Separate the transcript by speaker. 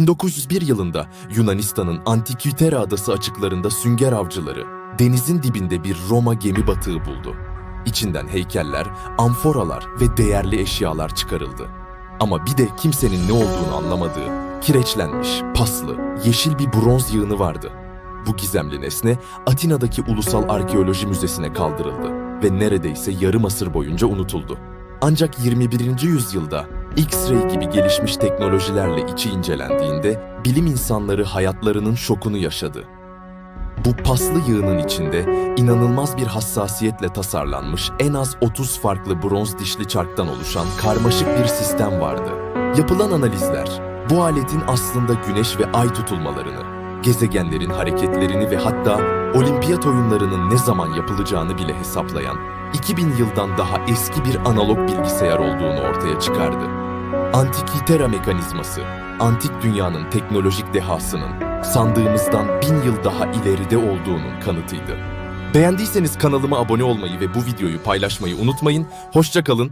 Speaker 1: 1901 yılında Yunanistan'ın Antikütera adası açıklarında sünger avcıları denizin dibinde bir Roma gemi batığı buldu. İçinden heykeller, amforalar ve değerli eşyalar çıkarıldı. Ama bir de kimsenin ne olduğunu anlamadığı, kireçlenmiş, paslı, yeşil bir bronz yığını vardı. Bu gizemli nesne Atina'daki Ulusal Arkeoloji Müzesi'ne kaldırıldı ve neredeyse yarım asır boyunca unutuldu. Ancak 21. yüzyılda X-ray gibi gelişmiş teknolojilerle içi incelendiğinde bilim insanları hayatlarının şokunu yaşadı. Bu paslı yığının içinde inanılmaz bir hassasiyetle tasarlanmış en az 30 farklı bronz dişli çarktan oluşan karmaşık bir sistem vardı. Yapılan analizler bu aletin aslında güneş ve ay tutulmalarını, gezegenlerin hareketlerini ve hatta olimpiyat oyunlarının ne zaman yapılacağını bile hesaplayan 2000 yıldan daha eski bir analog bilgisayar olduğunu ortaya çıkardı. Antikitera mekanizması, antik dünyanın teknolojik dehasının sandığımızdan bin yıl daha ileride olduğunun kanıtıydı. Beğendiyseniz kanalıma abone olmayı ve bu videoyu paylaşmayı unutmayın. Hoşça kalın,